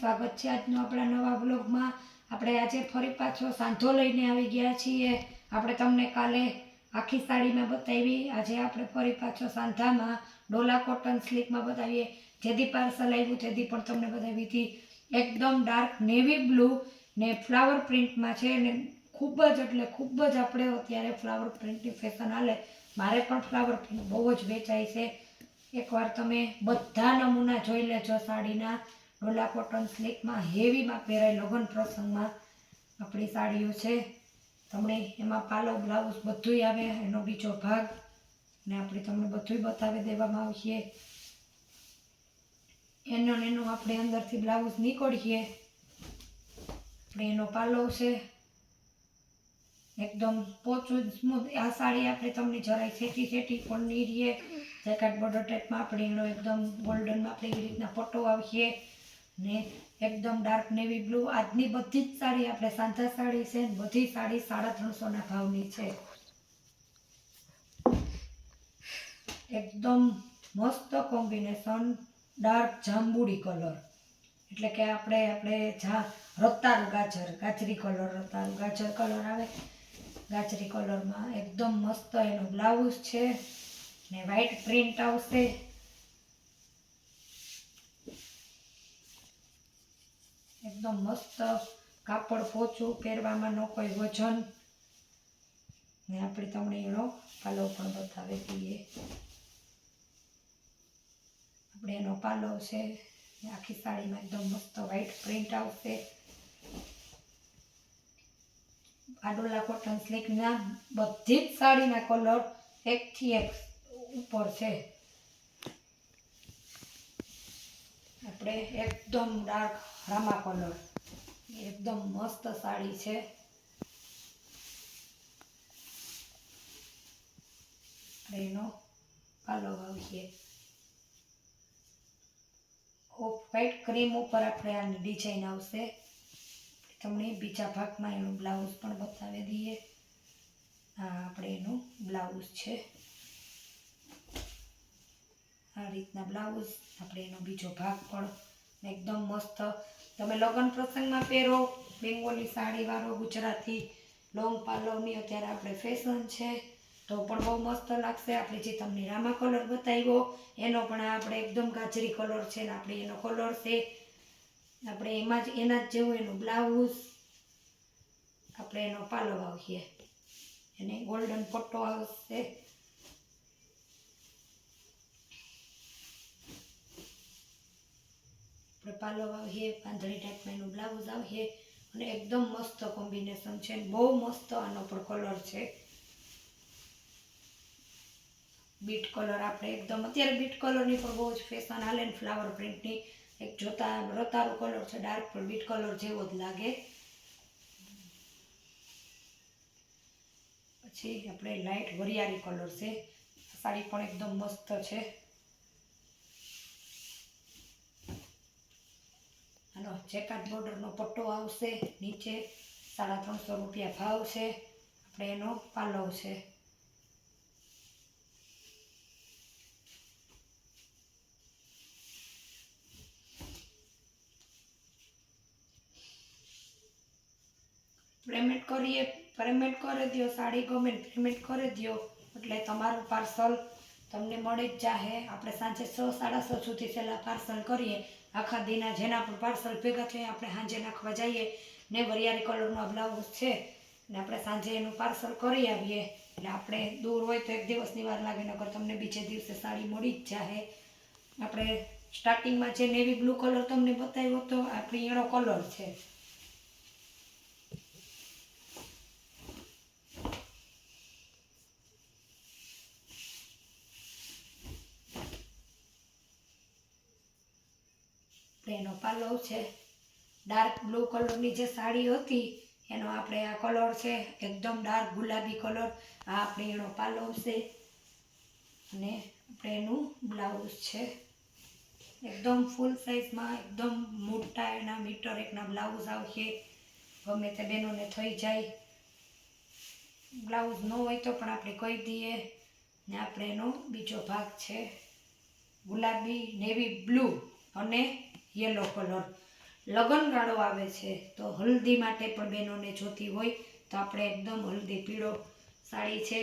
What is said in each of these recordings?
સ્વાગત છે આજનો આપણા નવા બ્લોગમાં આપણે આજે ફરી પાછો સાંધો લઈને આવી ગયા છીએ. આપણે તમને કાલે આખી સાડીમાં બતાવી. આજે આપણે ફરી પાછો સાંધામાં ડોલા કોટન સ્લીકમાં બતાવીએ. જેથી પાર્સલ આવ્યું તેથી પણ તમને બતાવી હતી. એકદમ ડાર્ક નેવી બ્લુ ને ફ્લાવર પ્રિન્ટમાં છે ને ખૂબ જ એટલે ખૂબ જ આપણે અત્યારે ફ્લાવર પ્રિન્ટની ફેશન હાલે. મારે પણ ફ્લાવર પ્રિન્ટ બહુ જ વેચાય છે. એકવાર તમે બધા નમૂના જોઈ લેજો સાડીના. ડોલા કોટન સ્લીકમાં હેવીમાં પહેરાય લગ્ન પ્રસંગમાં આપણી સાડીઓ છે. તમને એમાં પાલો, બ્લાઉઝ બધુંય આવે, એનો બીજો ભાગ. ને આપણે તમને બધુંય બતાવી દેવામાં આવશે. એનો એનો આપણે અંદરથી બ્લાઉઝ નીકળીએ. આપણે એનો પાલો છે. એકદમ પોચું સ્મૂથ આ સાડી આપણે તમને જરાય સેટી સેટી પણ નહીં રહીએ જેકેટ બોર્ડર ટાઈપમાં આપણે એનો એકદમ ગોલ્ડનમાં આપણે એવી રીતના ફોટો આવશે ને એકદમ ડાર્ક નેવી બ્લુ આજની બધી જ સાડી આપણે સાંધા સાડી છે ને બધી સાડી સાડા ત્રણસોના ભાવની છે. એકદમ મસ્ત કોમ્બિનેશન ડાર્ક જાંબુડી કલર એટલે કે આપણે આપણે જા રતારું ગાજર, ગાજરી કલર રતારું ગાજર કલર આવે. ગાજરી કલરમાં એકદમ મસ્ત એનો બ્લાઉઝ છે ને વ્હાઈટ પ્રિન્ટ આવશે. એકદમ મસ્ત કાપડ પોચું પહેરવામાં ન કોઈ વજન ને આપણે તમને એનો પાલો પણ બતાવી દઈએ આપણે એનો પાલો છે ને આખી સાડીમાં એકદમ મસ્ત વ્હાઈટ પ્રિન્ટ આવશે આડોલા કોટન સ્લીકના બધી જ સાડીના કલર એકથી એક ઉપર છે આપણે એકદમ ડાર્ક રામા કલર. એકદમ મસ્ત સાડી છે. એનો પાલો આવીએ. ઓફ વ્હાઈટ ક્રીમ ઉપર આપણે આની ડિઝાઇન આવશે. તમને બીજા ભાગમાં એનું બ્લાઉઝ પણ બતાવી દઈએ. આ આપણે એનું બ્લાઉઝ છે. આ રીતના બ્લાઉઝ આપણે એનો બીજો ભાગ પણ એકદમ મસ્ત. તમે લગ્ન પ્રસંગમાં પહેરો, બેંગોલી સાડીવાળો ગુજરાતી લોંગ પાલવની અત્યારે આપણે ફેશન છે, તો પણ બહુ મસ્ત લાગશે. આપણે જે તમને રામા કલર બતાવ્યો, એનો પણ આપણે એકદમ ગાજરી કલર છે ને આપણે એનો કલર છે. આપણે એમાં જ, એના જ જેવું એનું બ્લાઉઝ આપણે એનો પાલવ આવીએ. એને ગોલ્ડન પટ્ટો આવશે. આપણે પાલો આવીએ પાંદડી ટાઈપમાં એનું બ્લાઉઝ આવીએ અને એકદમ મસ્ત કોમ્બિનેશન છે અને બહુ મસ્ત આનો પણ કલર છે. બીટ કલર આપણે એકદમ, અત્યારે બીટ કલરની પણ બહુ જ ફેશન હાલે ને ફ્લાવર પ્રિન્ટની એક જોતા, રતારો કલર છે, ડાર્ક પણ બીટ કલર જેવો જ લાગે. પછી આપણે લાઇટ વરિયાળી કલર છે. સાડી પણ એકદમ મસ્ત છે. આનો જેકાટ બોર્ડરનો પટ્ટો આવશે, નીચે સાડા ત્રણસો રૂપિયા ભાવ છે. આપણે એનો પાલવ છે. પેમેન્ટ કરીએ પેમેન્ટ કરી દો સાડી ગમે પેમેન્ટ કરી દો એટલે તમારું પાર્સલ તમને મળી જ જાહે. આપણે સાંજે છ, સાડા છ સુધી પહેલાં પાર્સલ કરીએ. આખા દીના જેના પણ પાર્સલ ભેગા થઈએ આપણે સાંજે નાખવા જઈએ ને વરિયાળી કલરનો બ્લાઉઝ છે ને આપણે સાંજે એનું પાર્સલ કરી આવીએ. એટલે આપણે દૂર હોય તો એક દિવસની વાર લાગે, નકર તમને બીજે દિવસે સાડી મળી જ જાહે. આપણે સ્ટાર્ટિંગમાં જે નેવી બ્લુ કલર તમને બતાવ્યો હતો આપણી એનો કલર છે. એનો પાલવ છે. ડાર્ક બ્લુ કલરની જે સાડી હતી, એનો આપણે આ કલર છે, એકદમ ડાર્ક ગુલાબી કલર આ આપણે એનો પાલવ છે. અને આપણે એનું બ્લાઉઝ છે. એકદમ ફૂલ સાઇઝમાં એકદમ મોટા એના મીટર એકના બ્લાઉઝ આવશે. ગમે તે બહેનોને થઈ જાય. બ્લાઉઝ ન હોય તો પણ આપણે કહી દઈએ. ને આપણે એનો બીજો ભાગ છે. ગુલાબી નેવી બ્લુ અને યલો કલર. લગનગાળો આવે છે, તો હલ્દી માટે પણ બહેનોને જોતી હોય, તો આપણે એકદમ હલ્દી પીળો સાડી છે.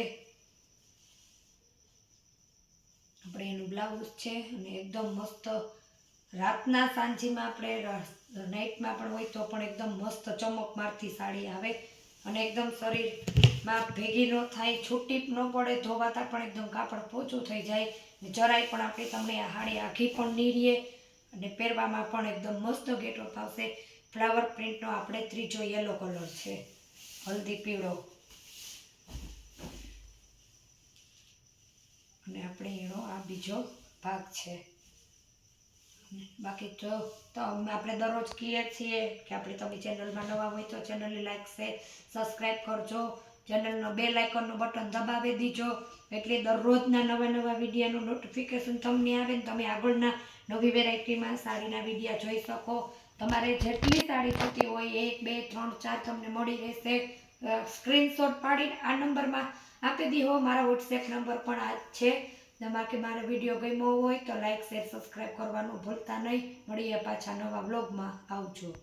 આપણે એનું બ્લાઉઝ છે અને એકદમ મસ્ત રાતના સાંજીમાં આપણે નાઇટમાં પણ હોય તો પણ એકદમ મસ્ત ચમક મારતી સાડી આવે અને એકદમ શરીરમાં ભેગી ન થાય, છૂટી ન પડે, ધોવાતા પણ એકદમ કાપડ પોચું થઈ જાય જરાય પણ આપણે તમને હાડી આખી પણ નીરીએ અને પહેરવામાં પણ એકદમ મસ્ત ગેટઅપ થશે ફ્લાવર પ્રિન્ટનો આપણે ત્રીજો યલો કલર છે. હલ્દી, પીળો. અને આપણે એનો આ બીજો ભાગ છે. બાકી તો તો આપણે દરરોજ કહીએ છીએ કે આપણે તમે ચેનલમાં નવા હોય તો ચેનલને લાઈક શેર સબસ્ક્રાઈબ કરજો. ચેનલનો બે આઇકોનનું બટન દબાવી દીજો. એટલે દરરોજના નવા નવા વિડીયાનું નોટિફિકેશન તમને આવે ને તમે આગળના નવી વેરાયટીમાં સાડીના વિડીયા જોઈ શકો. તમારે જેટલી સાડી થતી હોય એક, બે, ત્રણ, ચાર તમને મળી રહેશે. સ્ક્રીનશોટ પાડીને આ નંબરમાં આપી દીધો. મારા વોટ્સએપ નંબર પણ આ છે. તમારે કે મારો વીડિયો ગમ્યો હોય તો લાઇક શેર સબસ્ક્રાઈબ કરવાનું ભૂલતા નહીં. મળીએ પાછા નવા બ્લોગમાં આવજો.